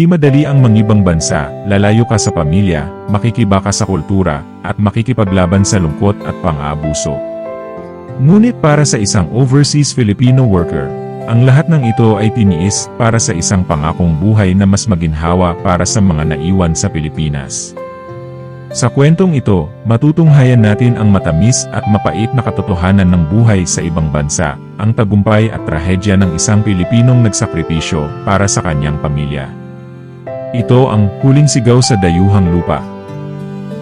Hindi madali ang mangibang bansa, lalayo ka sa pamilya, makikibaka sa kultura, at makikipaglaban sa lungkot at pang-aabuso. Ngunit para sa isang overseas Filipino worker, ang lahat ng ito ay tiniis para sa isang pangakong buhay na mas maginhawa para sa mga naiwan sa Pilipinas. Sa kwentong ito, matutunghayan natin ang matamis at mapait na katotohanan ng buhay sa ibang bansa, ang tagumpay at trahedya ng isang Pilipinong nagsakripisyo para sa kanyang pamilya. Ito ang huling sigaw sa dayuhang lupa.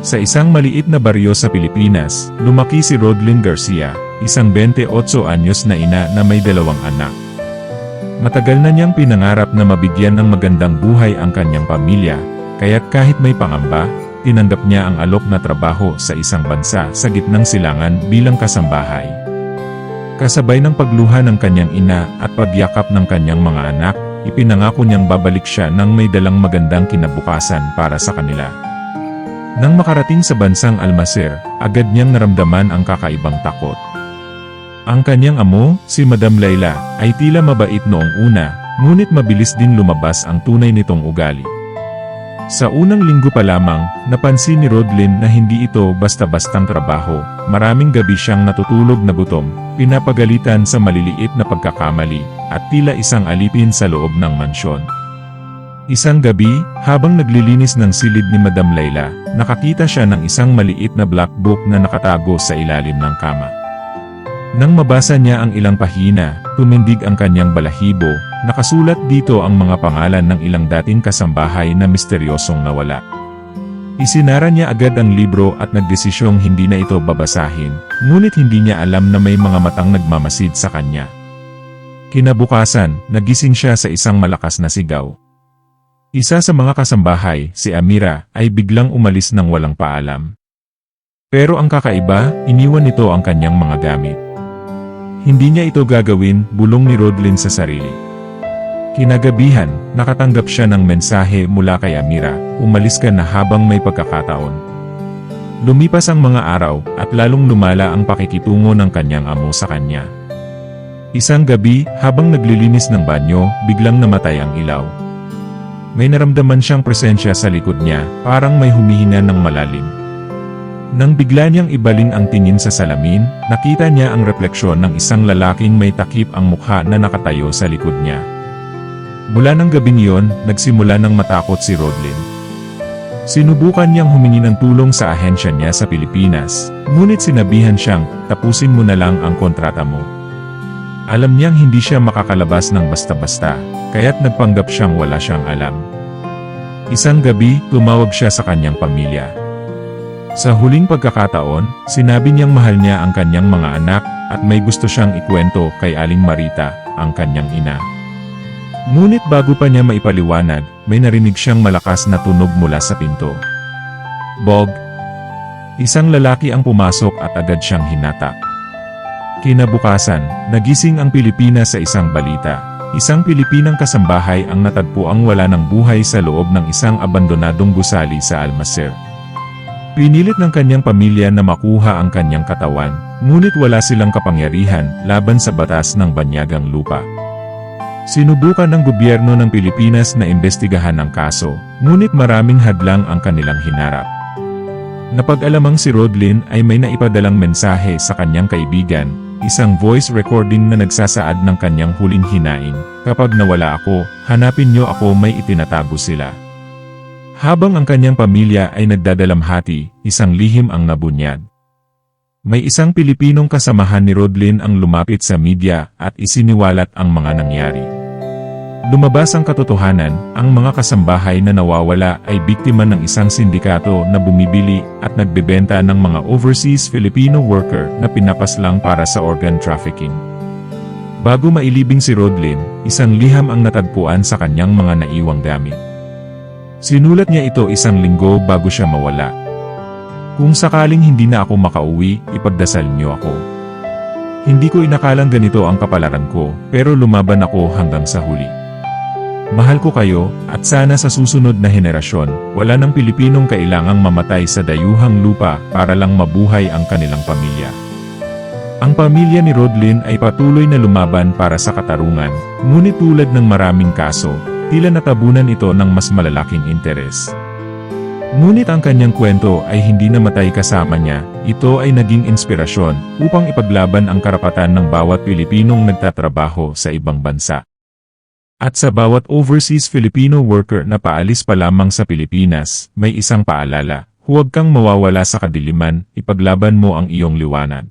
Sa isang maliit na baryo sa Pilipinas, lumaki si Rodlyn Garcia, isang 28 anyos na ina na may dalawang anak. Matagal na niyang pinangarap na mabigyan ng magandang buhay ang kanyang pamilya, kaya't kahit may pangamba, tinanggap niya ang alok na trabaho sa isang bansa sa gitnang silangan bilang kasambahay. Kasabay ng pagluha ng kanyang ina at pagyakap ng kanyang mga anak, ipinangako niyang babalik siya nang may dalang magandang kinabukasan para sa kanila. Nang makarating sa bansang Almacer, agad niyang naramdaman ang kakaibang takot. Ang kanyang amo, si Madam Layla, ay tila mabait noong una, ngunit mabilis din lumabas ang tunay nitong ugali. Sa unang linggo pa lamang, napansin ni Rodlin na hindi ito basta-bastang trabaho, maraming gabi siyang natutulog na gutom, pinapagalitan sa maliliit na pagkakamali, at tila isang alipin sa loob ng mansyon. Isang gabi, habang naglilinis ng silid ni Madam Layla, nakakita siya ng isang maliit na black book na nakatago sa ilalim ng kama. Nang mabasa niya ang ilang pahina, tumindig ang kanyang balahibo, nakasulat dito ang mga pangalan ng ilang dating kasambahay na misteryosong nawala. Isinara niya agad ang libro at nagdesisyong hindi na ito babasahin, ngunit hindi niya alam na may mga matang nagmamasid sa kanya. Kinabukasan, nagising siya sa isang malakas na sigaw. Isa sa mga kasambahay, si Amira, ay biglang umalis ng walang paalam. Pero ang kakaiba, iniwan nito ang kanyang mga gamit. Hindi niya ito gagawin, bulong ni Rodlin sa sarili. Kinagabihan, nakatanggap siya ng mensahe mula kay Amira, umalis ka na habang may pagkakataon. Lumipas ang mga araw, at lalong lumala ang pakikitungo ng kanyang amo sa kanya. Isang gabi, habang naglilinis ng banyo, biglang namatay ang ilaw. May naramdaman siyang presensya sa likod niya, parang may humihina ng malalim. Nang bigla niyang ibaling ang tingin sa salamin, nakita niya ang refleksyon ng isang lalaking may takip ang mukha na nakatayo sa likod niya. Mula ng gabing iyon, nagsimula ng matakot si Rodlin. Sinubukan niyang humingi ng tulong sa ahensya niya sa Pilipinas, ngunit sinabihan siyang, tapusin mo na lang ang kontrata mo. Alam niyang hindi siya makakalabas ng basta-basta, kaya't nagpanggap siyang wala siyang alam. Isang gabi, tumawag siya sa kanyang pamilya. Sa huling pagkakataon, sinabi niyang mahal niya ang kanyang mga anak at may gusto siyang ikwento kay Aling Marita, ang kanyang ina. Ngunit bago pa niya maipaliwanag, may narinig siyang malakas na tunog mula sa pinto. Bog! Isang lalaki ang pumasok at agad siyang hinatak. Kinabukasan, nagising ang Pilipinas sa isang balita. Isang Pilipinang kasambahay ang natagpo ang wala ng buhay sa loob ng isang abandonadong gusali sa Almacer. Pinilit ng kanyang pamilya na makuha ang kanyang katawan, ngunit wala silang kapangyarihan laban sa batas ng banyagang lupa. Sinubukan ng gobyerno ng Pilipinas na imbestigahan ang kaso, ngunit maraming hadlang ang kanilang hinarap. Napag-alamang si Rodlin ay may naipadalang mensahe sa kanyang kaibigan, isang voice recording na nagsasaad ng kanyang huling hinaing, kapag nawala ako, hanapin niyo ako may itinatago sila. Habang ang kanyang pamilya ay nagdadalamhati, isang lihim ang nabunyag. May isang Pilipinong kasamahan ni Rodlin ang lumapit sa media at isiniwalat ang mga nangyari. Lumabas ang katotohanan, ang mga kasambahay na nawawala ay biktima ng isang sindikato na bumibili at nagbebenta ng mga overseas Filipino worker na pinapaslang para sa organ trafficking. Bago mailibing si Rodlin, isang liham ang natagpuan sa kanyang mga naiwang gamit. Sinulat niya ito isang linggo bago siya mawala. Kung sakaling hindi na ako makauwi, ipagdasal niyo ako. Hindi ko inakalang ganito ang kapalaran ko, pero lumaban ako hanggang sa huli. Mahal ko kayo, at sana sa susunod na henerasyon, wala ng Pilipinong kailangang mamatay sa dayuhang lupa para lang mabuhay ang kanilang pamilya. Ang pamilya ni Rodlin ay patuloy na lumaban para sa katarungan, ngunit tulad ng maraming kaso, tila natabunan ito ng mas malalaking interes. Ngunit ang kanyang kwento ay hindi namatay kasama niya, ito ay naging inspirasyon upang ipaglaban ang karapatan ng bawat Pilipinong nagtatrabaho sa ibang bansa. At sa bawat overseas Filipino worker na paalis pa lamang sa Pilipinas, may isang paalala, huwag kang mawawala sa kadiliman, ipaglaban mo ang iyong liwanag.